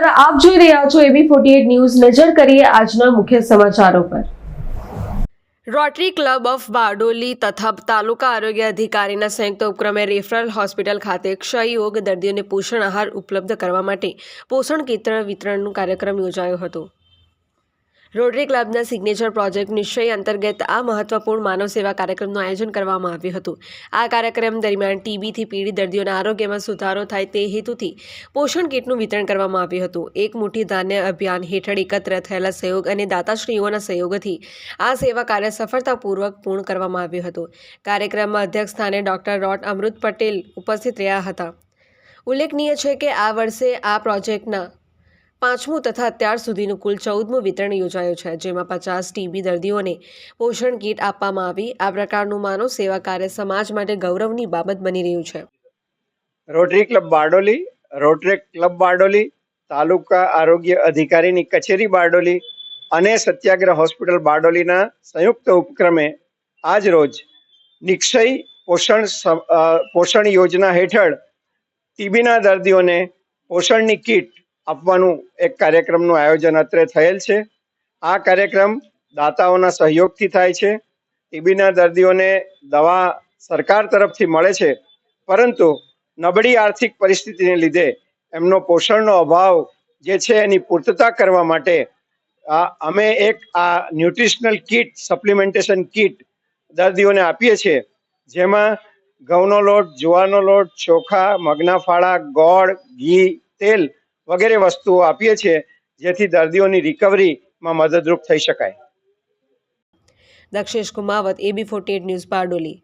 રહ્યા છો એબી forty news. નજર કરીએ આજના મુખ્ય સમાચારો પર. રોટરી ક્લબ ઓફ બારડોલી તથા તાલુકા આરોગ્ય અધિકારીના સંયુક્ત ઉપક્રમે રેફરલ હોસ્પિટલ ખાતે ક્ષયયોગ દર્દીઓને પોષણ આહાર ઉપલબ્ધ કરવા માટે પોષણ કેન્દ્ર વિતરણનું કાર્યક્રમ યોજાયો હતો. રોટરી ક્લબના સિગ્નેચર પ્રોજેક્ટ નિશ્ચય અંતર્ગત આ મહત્વપૂર્ણ માનવ સેવા કાર્યક્રમનું આયોજન કરવામાં આવ્યું હતું. આ કાર્યક્રમ દરમિયાન ટીબીથી પીડિત દર્દીઓના આરોગ્યમાં સુધારો થાય તે હેતુથી પોષણ કીટનું વિતરણ કરવામાં આવ્યું હતું. એક મુઠ્ઠી ધાન્ય અભિયાન હેઠળ એકત્ર થયેલા સહયોગ અને દાતાશ્રીઓના સહયોગથી આ સેવા કાર્ય સફળતાપૂર્વક પૂર્ણ કરવામાં આવ્યું હતું. કાર્યક્રમમાં અધ્યક્ષ સ્થાને ડોક્ટર રોટ અમૃત પટેલ ઉપસ્થિત રહ્યા હતા. ઉલ્લેખનીય છે કે આ વર્ષે આ પ્રોજેક્ટના પાંચમું તથા અત્યાર સુધીનું કુલ ચૌદમું વિતરણ યોજાયું છે, જેમાં પચાસ ટીબી દર્દીઓને પોષણ કીટ આપવામાં આવી. આ પ્રકારનું માનવ સેવા કાર્ય સમાજ માટે ગૌરવની બાબત બની રહ્યું છે. Rotary Club Bardoli, Rotary Club Bardoli, તાલુકા આરોગ્ય અધિકારીની કચેરી બારડોલી અને સત્યાગ્રહ હોસ્પિટલ બારડોલીના સંયુક્ત ઉપક્રમે આજ રોજ નિક્ષય પોષણ પોષણ યોજના હેઠળ ટીબીના દર્દીઓને પોષણની કીટ આપવાનું એક કાર્યક્રમનું આયોજન અત્રે થયેલ છે. આ કાર્યક્રમ દાતાઓના સહયોગથી થાય છે. ટીબીના દર્દીઓને દવા સરકાર તરફથી મળે છે. પરંતુ નબળી આર્થિક પરિસ્થિતિને લીધે એમનો પોષણનો અભાવ જે છે એની પૂર્તતા કરવા માટે આ અમે એક આ ન્યુટ્રિશનલ કીટ, સપ્લિમેન્ટેશન કીટ દર્દીઓને આપીએ છીએ. જેમાં ઘઉંનો લોટ, જુવારનો લોટ, ચોખા, મગના ફાળા, ગોળ, ઘી, તેલ વગેરે વસ્તુઓ આપીએ છીએ, જેથી દર્દીઓની રિકવરીમાં મદદરૂપ થઈ શકાય. Dakshesh Kumawat AB forty news Bardoli.